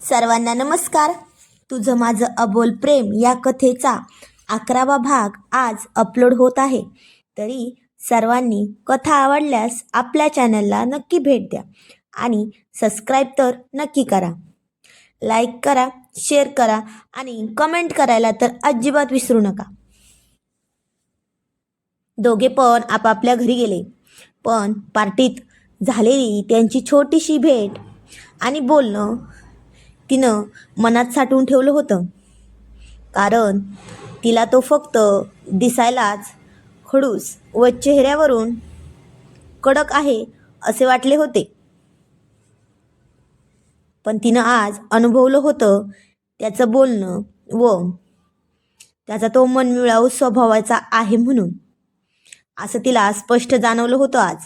सर्वांना नमस्कार. तुझं माझं अबोल प्रेम या कथेचा अकरावा भाग आज अपलोड होत आहे. तरी सर्वांनी कथा आवडल्यास आपल्या चॅनलला नक्की भेट द्या आणि सबस्क्राईब तर नक्की करा. लाईक करा शेअर करा आणि कमेंट करायला तर अजिबात विसरू नका. दोघे पण आपापल्या घरी गेले. पण पार्टीत झालेली त्यांची छोटीशी भेट आणि बोलणं तिनं मनात साठवून ठेवलं होतं. कारण तिला तो फक्त दिसायलाच खडूस व चेहऱ्यावरून कडक आहे असे वाटले होते. पण तिनं आज अनुभवलं होतं त्याचं बोलणं व त्याचा तो मनमिळावू स्वभावाचा आहे म्हणून. असं तिला स्पष्ट जाणवलं होतं आज.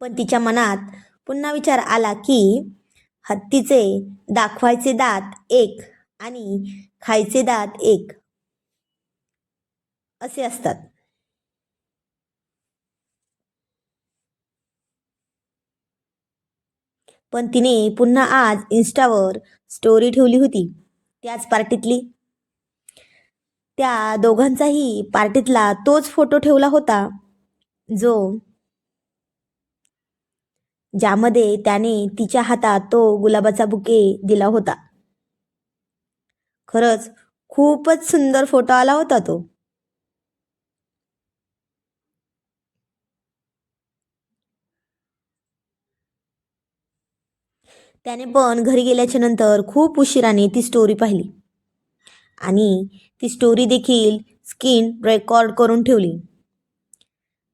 पण तिच्या मनात पुन्हा विचार आला की हत्तीचे दाखवायचे दात एक आणि खायचे दात एक. असे असतात. पण तिने पुन्हा आज इन्स्टावर स्टोरी ठेवली होती. त्याच पार्टीतली. त्या दोघांचाही पार्टीतला तोच फोटो ठेवला होता जो ज्यामध्ये त्याने तिच्या हातात तो गुलाबाचा बुके दिला होता. खरंच खूपच सुंदर फोटो आला होता तो. त्याने पण घरी गेल्याच्यानंतर खूप उशिराने ती स्टोरी पाहिली. आणि ती स्टोरी देखील स्क्रीन रेकॉर्ड करून ठेवली.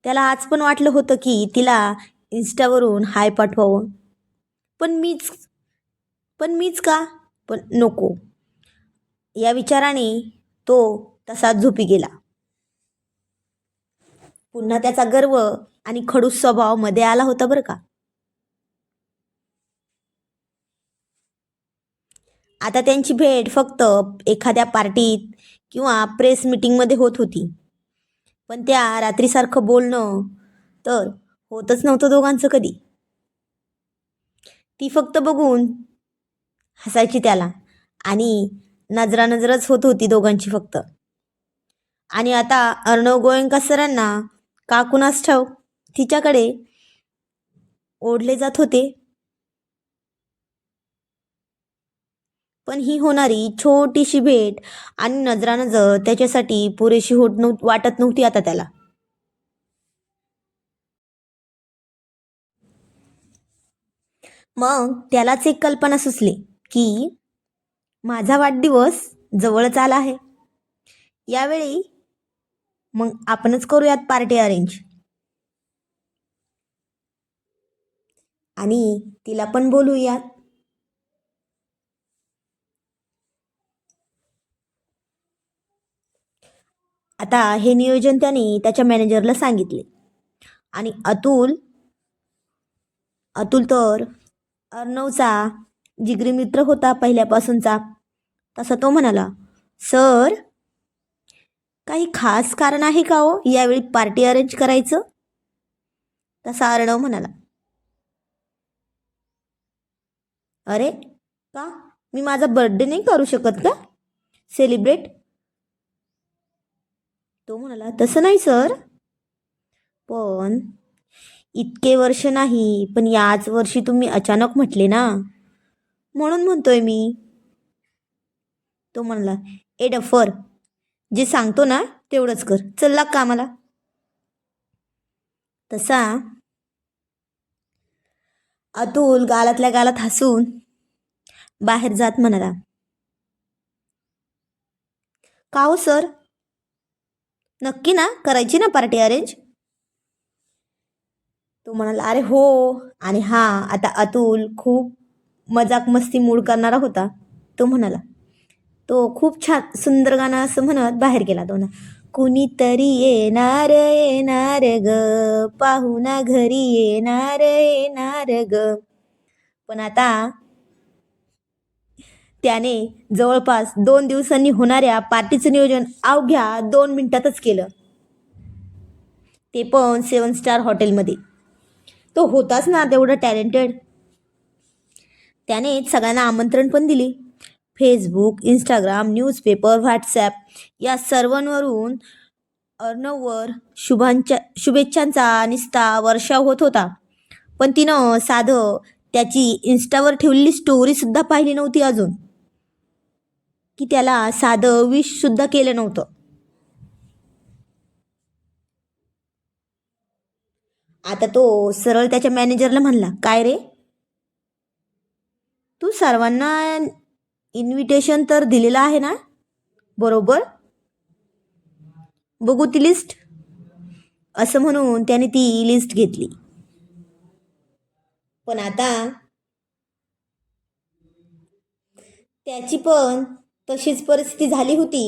त्याला आज पण वाटलं होतं की तिला इन्स्टावरून हाय पाठवावं. पण मीच पण मीच का? पण नको. या विचाराने तो तसाच झोपी गेला. पुन्हा त्याचा गर्व आणि खडूस स्वभावमध्ये आला होता बरं का? आता त्यांची भेट फक्त एखाद्या पार्टीत किंवा प्रेस मीटिंगमध्ये होत होती. पण त्या रात्रीसारखं बोलणं तर होतच नव्हतं दोघांचं कधी. ती फक्त बघून हसायची त्याला आणि नजरा नजरच होत होती दोघांची फक्त. आणि आता अर्णव गोयंका सरांना काकुनास ठाव तिच्याकडे ओढले जात होते. पण ही होणारी छोटीशी भेट आणि नजरानजर त्याच्यासाठी पुरेशी होत नव्ह वाटत नव्हती आता त्याला. मग त्यालाच एक कल्पना सुचली की माझा वाढदिवस जवळच आला आहे. यावेळी मग आपणच करूयात पार्टी अरेंज. आणि तिला पण बोलूयात. आता हे नियोजन त्याने त्याच्या मॅनेजरला सांगितले. आणि अतुल अतुल तर अर्णवचा जिगरी मित्र होता पहिल्यापासूनचा. तसा तो म्हणाला सर काही खास कारण आहे का हो यावेळी पार्टी अरेंज करायचं? तसा अर्णव म्हणाला अरे का? मी माझा बर्थडे नाही करू शकत का? सेलिब्रेट? तो म्हणाला तसं नाही सर. पण इतके वर्ष नाही पण याच वर्षी तुम्ही अचानक म्हटले ना. म्हणून म्हणतोय मी. तो म्हणाला ए डफर जे सांगतो ना तेवढंच कर. चल लाग कामाला. तसा अतुल गालातल्या गालात हसून बाहेर जात म्हणाला का हो सर? नक्की ना? करायची ना पार्टी अरेंज? तो म्हणाला अरे हो. आणि हा आता अतुल खूप मजाक मस्ती मूड करणारा होता. तो म्हणाला तो खूप छान सुंदर गाणं असं म्हणत बाहेर गेला. तो ना कुणीतरी येणार येणार ग. पाहुणा घरी येणार येणार ग. पण आता त्याने जवळपास दोन दिवसांनी होणाऱ्या पार्टीचं नियोजन अवघ्या दोन मिनिटातच केलं. ते पण सेवन स्टार हॉटेलमध्ये. तो होताच ना तेवढं टॅलेंटेड. त्याने सगळ्यांना आमंत्रण पण दिले. फेसबुक इंस्टाग्राम न्यूजपेपर व्हॉट्सॲप या सर्वांवरून अर्णववर शुभांच्या शुभेच्छांचा निस्ता वर्षाव होत होता. पण तिनं साधं त्याची इन्स्टावर ठेवलेली स्टोरीसुद्धा पाहिली नव्हती अजून. की त्याला साधं विशसुद्धा केलं नव्हतं. आता तो सरळ त्याच्या मॅनेजरला म्हणला काय रे? तू सर्वांना इन्व्हिटेशन तर दिलेलं आहे ना? बरोबर? बघू ती लिस्ट असं म्हणून त्याने ती लिस्ट घेतली. पण आता त्याची पण तशीच परिस्थिती झाली होती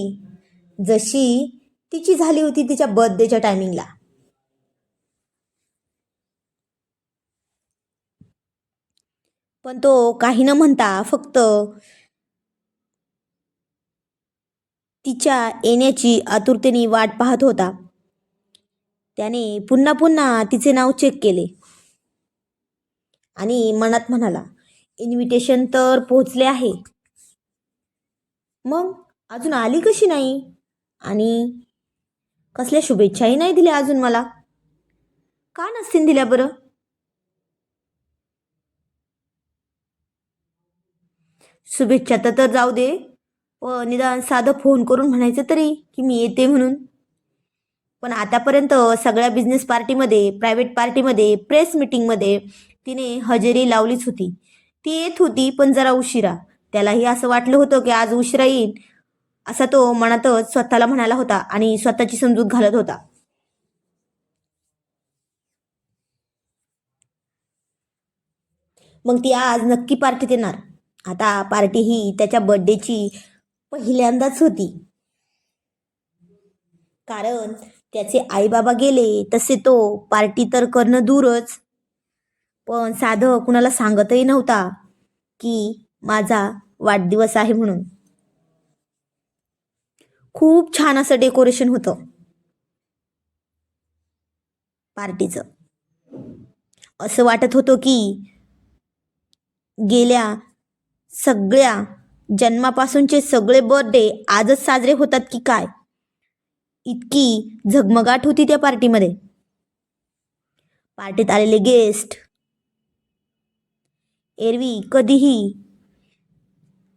जशी तिची झाली होती तिच्या बर्थडेच्या टायमिंगला पण तो काही न म्हणता फक्त तिच्या येण्याची आतुरतेने वाट पाहत होता. त्याने पुन्हा पुन्हा तिचे नाव चेक केले. आणि मनात म्हणाला इन्व्हिटेशन तर पोहोचले आहे. मग अजून आली कशी नाही? आणि कसल्या शुभेच्छाही नाही दिल्या अजून मला? का नसतील दिल्या बरं? शुभेच्छा. तर तर जाऊ दे. व निदान साधं फोन करून म्हणायचं तरी की मी येते म्हणून. पण आतापर्यंत सगळ्या बिझनेस पार्टीमध्ये प्रायव्हेट पार्टीमध्ये प्रेस मिटिंगमध्ये तिने हजेरी लावलीच होती. ती येत होती पण जरा उशिरा. त्यालाही असं वाटलं होतं की आज उशिरा येईल असा तो मनातच स्वतःला म्हणाला होता आणि स्वतःची समजूत घालत होता. मग ती आज नक्की पार्टीत येणार आता पार्टी ही त्याच्या बर्थडेची पहिल्यांदाच होती. कारण त्याचे आईबाबा गेले तसे तो पार्टी तर करणं दूरच. पण साधं कुणाला सांगतही नव्हता की माझा वाढदिवस आहे म्हणून. खूप छान असं डेकोरेशन होतं. पार्टीचं असं वाटत होतं की गेल्या सगळ्या जन्मापासूनचे सगळे बर्थडे आजच साजरे होतात की काय? इतकी झगमगाट होती त्या पार्टीमध्ये. पार्टीत आलेले गेस्ट एरवी कधीही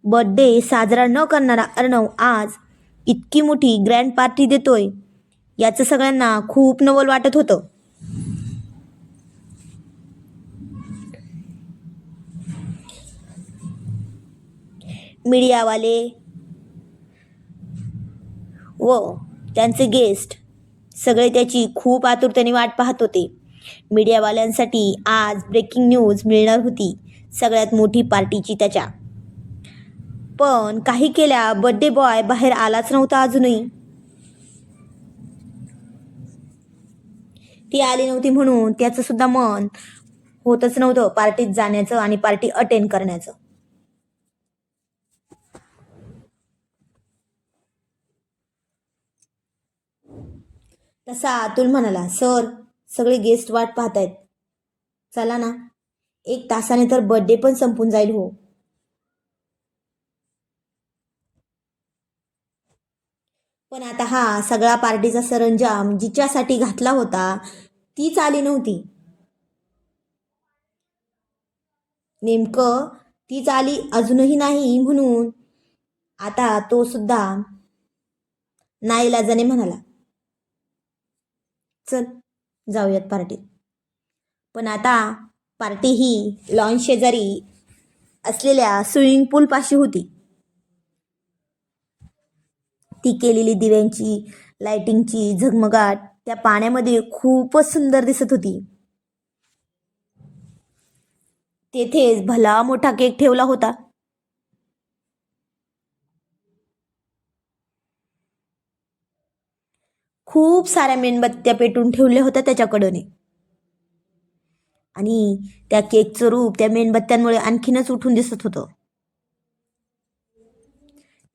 बर्थडे साजरा न करणारा अर्णव आज इतकी मोठी ग्रँड पार्टी देतोय याचं सगळ्यांना खूप नवल वाटत होतं. मीडियावाले. व त्यांचे गेस्ट सगळे त्याची खूप आतुरतेने वाट पाहत होते. मीडियावाल्यांसाठी आज ब्रेकिंग न्यूज मिळणार होती. सगळ्यात मोठी पार्टीची त्याच्या. पण काही केल्या बड्डे बॉय बाहेर आलाच नव्हता अजूनही. ती आली नव्हती म्हणून त्याचं सुद्धा मन होतच नव्हतं पार्टीत जाण्याचं आणि पार्टी अटेंड करण्याचं. तसा अतुल म्हणाला सर सगळे गेस्ट वाट पाहतायत. चला ना. एक तासाने तर बर्थडे पण संपून जाईल हो. पण आता हा सगळा पार्टीचा सरंजाम जिच्यासाठी घातला होता तीच आली नव्हती. नेमकं तीच आली अजूनही नाही म्हणून आता तो सुद्धा नाईलाजाने म्हणाला चल जाऊयात पार्टीत. पण आता पार्टी ही लॉन शेजारी असलेल्या स्विमिंग पूलपाशी होती. ती केलेली दिव्यांची लाइटिंगची झगमगाट त्या पाण्यामध्ये खूपच सुंदर दिसत होती. तेथेच भला मोठा केक ठेवला होता. खूप साऱ्या मेणबत्त्या पेटून ठेवल्या होत्या त्याच्याकडने. आणि त्या केकचं रूप त्या मेणबत्त्यांमुळे आणखीनच उठून दिसत होतं.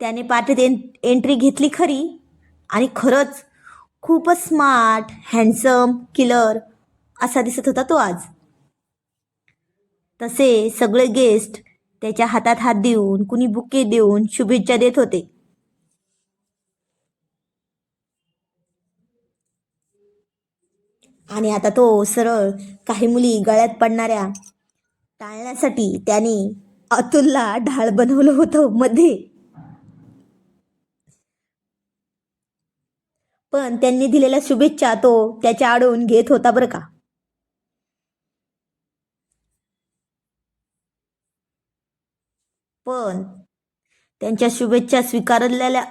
त्याने पाठीत एन एंट्री घेतली खरी आणि खरंच खूपच स्मार्ट हँडसम किलर असा दिसत होता तो आज. तसे सगळे गेस्ट त्याच्या हातात हात देऊन कुणी बुके देऊन शुभेच्छा देत होते. आणि आता तो सरळ काही मुली गळ्यात पडणाऱ्या टाळण्यासाठी त्याने अतुलला ढाळ बनवलं होतं मध्ये. पण त्यांनी दिलेल्या शुभेच्छा तो त्याच्या आडून घेत होता बरं का. पण त्यांच्या शुभेच्छा स्वीकारलेल्या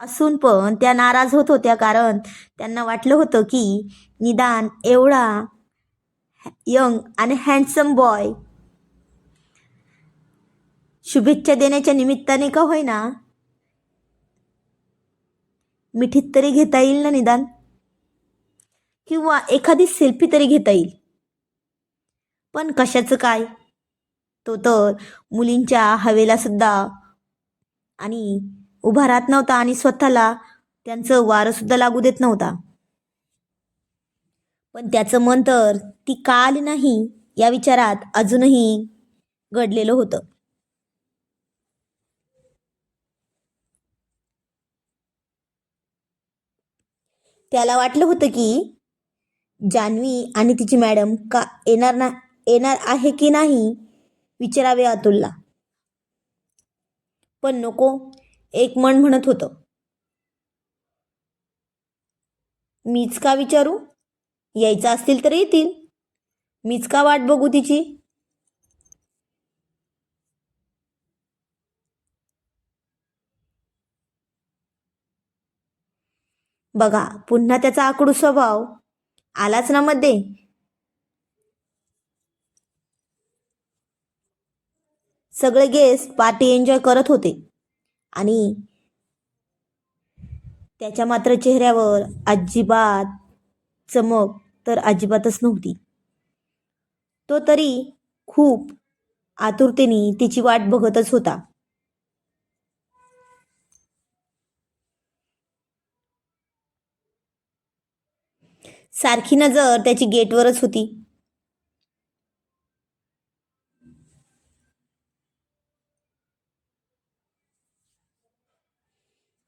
असून पण त्या नाराज होत होत्या कारण त्यांना वाटलं होतं की निदान एवढा यंग आणि हँडसम बॉय शुभेच्छा देण्याच्या निमित्ताने का होईना मिठीत तरी घेता येईल ना निदान? किंवा एखादी सेल्फी तरी घेता येईल. पण कशाचं काय? तो तर मुलींच्या हवेला सुद्धा आणि उभा राहत नव्हता आणि स्वतःला त्यांचं वारं सुद्धा लागू देत नव्हता. पण त्याचं मन तर ती का आली नाही या विचारात अजूनही घडलेलं होतं. त्याला वाटलं होतं की जान्हवी आणि तिची मॅडम का येणार ना येणार आहे की नाही विचारावे अतुलला. पण नको एक मन म्हणत होतं. मीच का विचारू? यायचं असतील तर येतील. मीच का वाट बघू तिची? बघा पुन्हा त्याचा आकडू स्वभाव. आलाच ना मध्ये. सगळे गेस्ट पार्टी एन्जॉय करत होते. आणि त्याच्या मात्र चेहऱ्यावर अजिबात चमक तर अजिबातच नव्हती. तो तरी खूप आतुरतेने तिची वाट बघतच होता. सारखी नजर त्याची गेटवरच होती.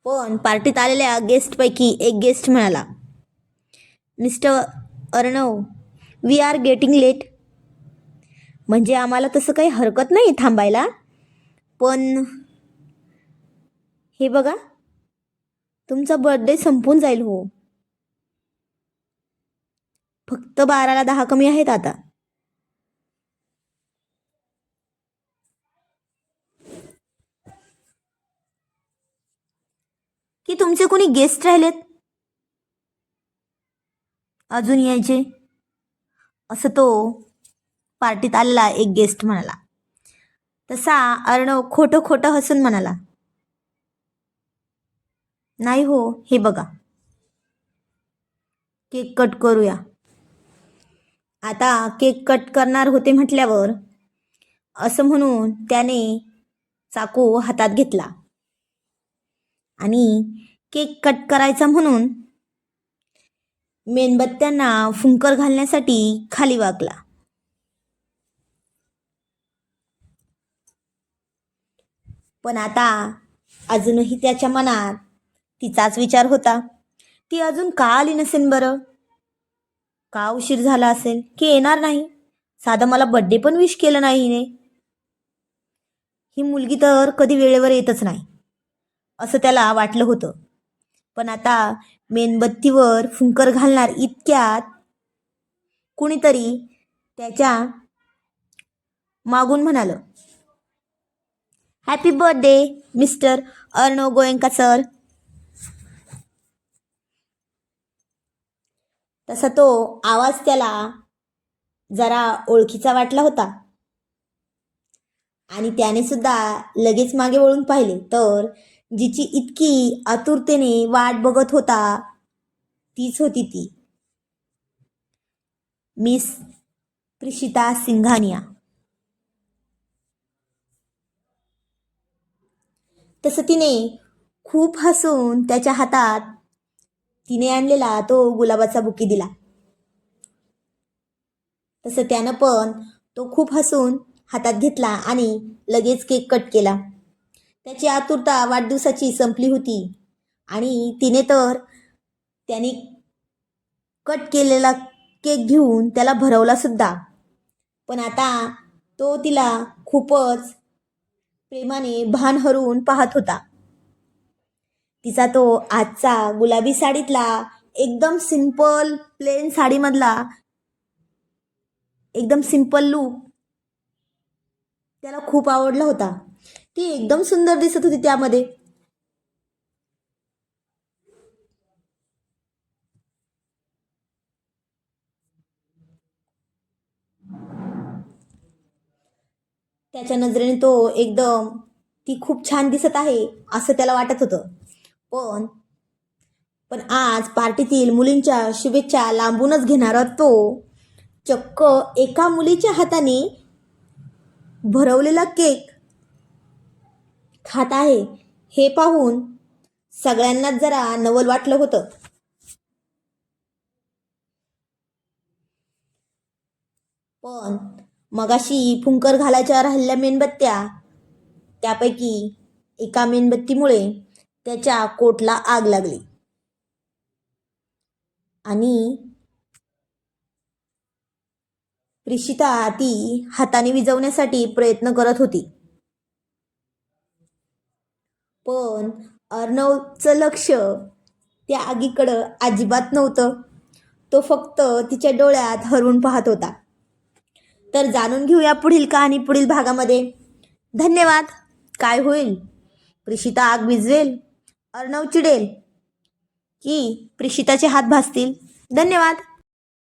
पण पार्टीत आलेल्या गेस्टपैकी एक गेस्ट म्हणाला mister Arnav we are getting late. म्हणजे आम्हाला तसं काही हरकत नाही थांबायला. पण हे बघा तुमचा बर्थडे संपून जाईल हो. फक्त बाराला दहा कमी आहेत आता. की तुमचे कोणी गेस्ट राहिलेत? अजून यायचे? असं तो पार्टीत आलेला एक गेस्ट म्हणाला. तसा अर्णव खोटं खोटं हसून म्हणाला. नाही हो हे बघा. केक कट करूया. आता केक कट करणार होते म्हटल्यावर असं म्हणून त्याने चाकू हातात घेतला. आणि केक कट करायचा म्हणून मेणबत्त्यांना फुंकर घालण्यासाठी खाली वाकला. पण आता अजूनही त्याच्या मनात तिचाच विचार होता. ती अजून का आली नसेल बरं? का उशीर झाला असेल? की येणार नाही? साधं मला बड्डे पण विश केलं नाही हिने. ही मुलगी तर कधी वेळेवर येतच नाही. असं त्याला वाटलं होतं. पण आता मेणबत्तीवर फुंकर घालणार इतक्यात कुणीतरी त्याच्या मागून म्हणालं. Happy birthday mister Arnav Goenka sir. तसा तो आवाज त्याला जरा ओळखीचा वाटला होता. आणि त्याने सुद्धा लगेच मागे वळून पाहिले तर जिची इतकी आतुरतेने वाट बघत होता तीच होती ती. मिस प्रिशिता सिंघानिया. तसं तिने खूप हसून त्याच्या हातात तिने आणलेला तो गुलाबाचा बुकी दिला. तसं त्यानं पण तो खूप हसून हातात घेतला आणि लगेच केक कट केला. त्याची आतुरता वाढदिवसाची संपली होती. आणि तिने तर त्याने कट केलेला केक घेऊन त्याला भरवला सुद्धा. पण आता तो तिला खूपच प्रेमाने भान हरवून पाहत होता. तिचा तो आजचा गुलाबी साडीतला एकदम सिंपल प्लेन साडीमधला एकदम सिंपल लूक त्याला खूप आवडला होता. ती एकदम सुंदर दिसत होती त्यामध्ये. त्याच्या नजरेने तो एकदम ती खूप छान दिसत आहे असं त्याला वाटत होतं. पण पण आज पार्टीतील मुलींच्या शुभेच्छा लांबूनच घेणारा तो. चक्क एका मुलीच्या हाताने भरवलेला केक खात आहे. हे पाहून सगळ्यांनाच जरा नवल वाटलं होतं. पण मगाशी फुंकर घालायच्या राहिलेल्या मेणबत्त्या त्यापैकी एका मेणबत्तीमुळे त्याच्या कोटला आग लागली. आणि प्रिशिता ती हाताने विझवण्यासाठी प्रयत्न करत होती. पण अर्णवचं लक्ष त्या आगीकडं अजिबात नव्हतं. तो फक्त तिच्या डोळ्यात हरवून पाहत होता. तर जाणून घेऊया पुढील कहाणी पुढील भागामध्ये. धन्यवाद. काय होईल? प्रिशिता आग भिजवेल अर्णव चिडेल. की प्रिशिताचे हात भासतील. धन्यवाद.